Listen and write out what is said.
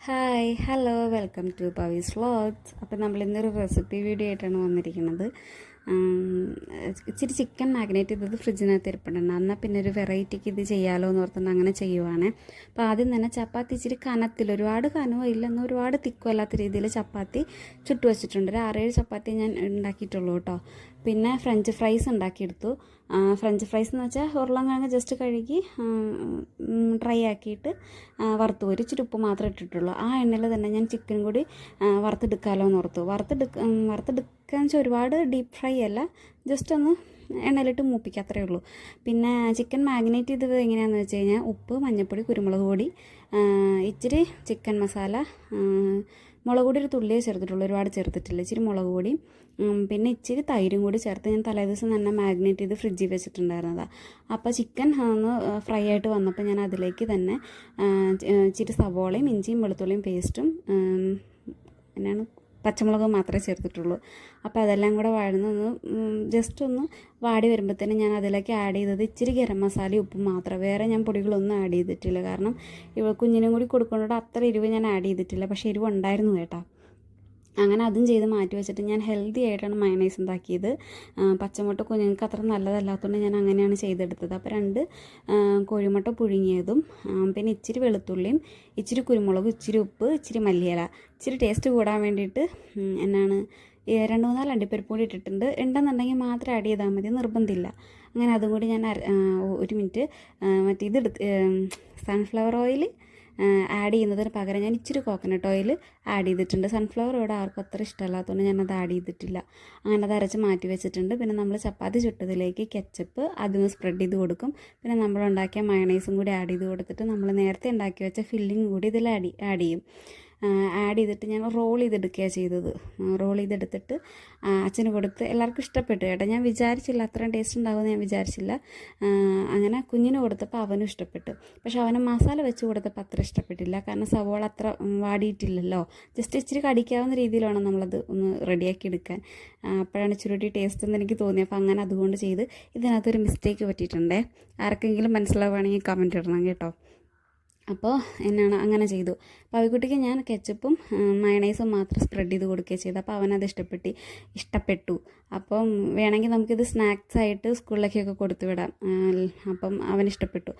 Hi hello welcome to Pavi's vlogs അപ്പോൾ നമ്മളിന്നൊരു recipe video ആയിട്ടാണ് വന്നിരിക്കുന്നത്. ഇച്ചിരി ചിക്കൻ മാഗ്നേറ്റ് ചെയ്തത് ഫ്രിഡ്ജിനകത്ത് ഇരിപ്പുണ്ടെന്ന് എന്നാൽ പിന്നെ ഒരു വെറൈറ്റിക്ക് ഇത് ചെയ്യാമല്ലോ എന്ന് ഓർത്തുന്ന അങ്ങനെ ചെയ്യുവാണ്. അപ്പോൾ ആദ്യം തന്നെ ചപ്പാത്തി ഇച്ചിരി കനത്തിൽ ഒരുപാട് കനവും ഇല്ലെന്ന് ഒരുപാട് തിക്കും അല്ലാത്ത രീതിയിൽ ചപ്പാത്തി ചുട്ടു വെച്ചിട്ടുണ്ട്. ഒരു ആറേഴ് ചപ്പാത്തി ഞാൻ ഉണ്ടാക്കിയിട്ടുള്ളൂ കേട്ടോ. പിന്നെ ഫ്രഞ്ച് ഫ്രൈസ് ഉണ്ടാക്കിയെടുത്തു. ഫ്രഞ്ച് ഫ്രൈസ് എന്ന് വെച്ചാൽ ഉരുളൻകിഴങ്ങ് ജസ്റ്റ് കഴുകി ഡ്രൈ ആക്കിയിട്ട് വറുത്തു ഒരു ഇച്ചിരി ഉപ്പ് മാത്രമേ ഇട്ടിട്ടുള്ളൂ. ആ എണ്ണയിൽ തന്നെ ഞാൻ ചിക്കൻ കൂടി വറുത്തെടുക്കാമല്ലോ എന്ന് ഓർത്തു. വറുത്തെടുക്ക ഉം, വറുത്തെടുക്കാന്ന് വെച്ചാൽ ഒരുപാട് ഡീപ്പ് ഫ്രൈ അല്ല. ജസ്റ്റ് ഒന്ന് എണ്ണയിലിട്ട് മൂപ്പിക്കുക അത്രയേ ഉള്ളൂ. പിന്നെ ചിക്കൻ മാഗ്നേറ്റ് ചെയ്തത് എങ്ങനെയാണെന്ന് വെച്ച് കഴിഞ്ഞാൽ ഉപ്പ് മഞ്ഞൾപ്പൊടി കുരുമുളക് പൊടി ഇച്ചിരി ചിക്കൻ മസാല മുളക് പൊടി ഒരു തുള്ളിയേ ചേർത്തിട്ടുള്ളൂ ഒരുപാട് ചേർത്തിട്ടില്ല. ഇച്ചിരി മുളക് പൊടി പിന്നെ ഇച്ചിരി തൈരും കൂടി ചേർത്ത് ഞാൻ തലേദിവസം തന്നെ മാഗ്നേറ്റ് ചെയ്ത് ഫ്രിഡ്ജിൽ വെച്ചിട്ടുണ്ടായിരുന്നതാണ് അപ്പോൾ ചിക്കൻ ഒന്ന് ഫ്രൈ ആയിട്ട് വന്നപ്പോൾ ഞാൻ അതിലേക്ക് തന്നെ ഇച്ചിരി സവോളയും ഇഞ്ചിയും വെളുത്തുള്ളിയും പേസ്റ്റും എന്നാണ് പച്ചമുളക് മാത്രമേ ചേർത്തിട്ടുള്ളൂ. അപ്പോൾ അതെല്ലാം കൂടെ വഴന്നൊന്ന് ജസ്റ്റ് ഒന്ന് വാടി വരുമ്പോഴത്തേനും ഞാൻ അതിലേക്ക് ആഡ് ചെയ്തത് ഇച്ചിരി ഗരം മസാലയും ഉപ്പും മാത്രം. വേറെ ഞാൻ പൊടികളൊന്നും ആഡ് ചെയ്തിട്ടില്ല. കാരണം ഇവ കുഞ്ഞിനും കൂടി കൊടുക്കുന്നതോടെ അത്ര എരിവ് ഞാൻ ആഡ് ചെയ്തിട്ടില്ല. പക്ഷേ എരിവ് ഉണ്ടായിരുന്നു കേട്ടോ. അങ്ങനെ അതും ചെയ്ത് മാറ്റി വെച്ചിട്ട് ഞാൻ ഹെൽത്തി ആയിട്ടാണ് മയണൈസ് ഉണ്ടാക്കിയത്. പച്ചമുട്ട കുഞ്ഞുങ്ങൾക്ക് അത്ര നല്ലതല്ലാത്തതുകൊണ്ട് ഞാൻ അങ്ങനെയാണ് ചെയ്തെടുത്തത്. അപ്പോൾ രണ്ട് കോഴിമുട്ട പുഴുങ്ങിയതും പിന്നെ ഇച്ചിരി വെളുത്തുള്ളിയും ഇച്ചിരി കുരുമുളകും ഇച്ചിരി ഉപ്പ് ഇച്ചിരി മല്ലിയില. ഇച്ചിരി ടേസ്റ്റ് കൂടാൻ വേണ്ടിയിട്ട് എന്നാണ് രണ്ട് മൂന്നാൽ അണ്ടിപ്പരിപ്പ് കൂടി ഇട്ടിട്ടുണ്ട്. ഉണ്ടെന്നുണ്ടെങ്കിൽ മാത്രം ആഡ് ചെയ്താൽ മതി. നിർബന്ധമില്ല അങ്ങനെ അതും കൂടി ഞാൻ ഒരു മിനിറ്റ് മറ്റേ ഇതെടുത്ത് സൺഫ്ലവർ ഓയിൽ ആഡ് ചെയ്യുന്നതിന് പകരം ഞാൻ ഇച്ചിരി കോക്കനട്ട് ഓയിൽ ആഡ് ചെയ്തിട്ടുണ്ട്. സൺഫ്ലവർ ഇവിടെ ആർക്കും അത്ര ഇഷ്ടമല്ലാത്തതുകൊണ്ട് ഞാനത് ആഡ് ചെയ്തിട്ടില്ല. അങ്ങനെ അത് അരച്ച് മാറ്റി വെച്ചിട്ടുണ്ട്. പിന്നെ നമ്മൾ ചപ്പാത്തി ചുട്ടതിലേക്ക് കെച്ചപ്പ് അതിന് സ്പ്രെഡ് ചെയ്ത് കൊടുക്കും. പിന്നെ നമ്മൾ ഉണ്ടാക്കിയ മയണൈസും കൂടി ആഡ് ചെയ്ത് കൊടുത്തിട്ട് നമ്മൾ നേരത്തെ ഉണ്ടാക്കി വെച്ച ഫില്ലിംഗ് കൂടി ഇതിൽ ആഡ് ആഡ് ചെയ്യും. ആഡ് ചെയ്തിട്ട് ഞാൻ റോൾ ചെയ്തെടുക്കുകയാണ് ചെയ്തത്. റോൾ ചെയ്തെടുത്തിട്ട് അച്ഛന് കൊടുത്ത് എല്ലാവർക്കും ഇഷ്ടപ്പെട്ടു കേട്ടോ. ഞാൻ വിചാരിച്ചില്ല അത്രയും ടേസ്റ്റ് ഉണ്ടാകുമെന്ന് ഞാൻ വിചാരിച്ചില്ല. അങ്ങനെ കുഞ്ഞിന് കൊടുത്തപ്പോൾ അവനും ഇഷ്ടപ്പെട്ടു. പക്ഷെ അവന് മസാല വെച്ച് കൊടുത്തപ്പോൾ അത്ര ഇഷ്ടപ്പെട്ടില്ല. കാരണം സവോള അത്ര വാടിയിട്ടില്ലല്ലോ. ജസ്റ്റ് ഇച്ചിരി കടിക്കാവുന്ന രീതിയിലാണ് നമ്മളത് ഒന്ന് റെഡിയാക്കി എടുക്കാൻ. അപ്പോഴാണ് ഇച്ചിരി ടേസ്റ്റ് എന്ന് എനിക്ക് തോന്നി അപ്പോൾ അങ്ങനെ അതുകൊണ്ട് ചെയ്ത് ഇതിനകത്തൊരു മിസ്റ്റേക്ക് പറ്റിയിട്ടുണ്ടേ. ആർക്കെങ്കിലും മനസ്സിലാവുകയാണെങ്കിൽ കമന്റ് ഇടണം കേട്ടോ. അപ്പോൾ എന്നാണ് അങ്ങനെ ചെയ്തു. പവിക്കുട്ടിക്ക് ഞാൻ കെച്ചപ്പും മയണൈസും മാത്രം സ്പ്രെഡ് ചെയ്ത് കൊടുക്കുകയും ചെയ്തു അപ്പോൾ അവനത് ഇഷ്ടപ്പെട്ടി ഇഷ്ടപ്പെട്ടു. അപ്പം വേണമെങ്കിൽ നമുക്കിത് സ്നാക്സ് ആയിട്ട് സ്കൂളിലേക്കൊക്കെ കൊടുത്തു വിടാം. അപ്പം അവൻ ഇഷ്ടപ്പെട്ടു.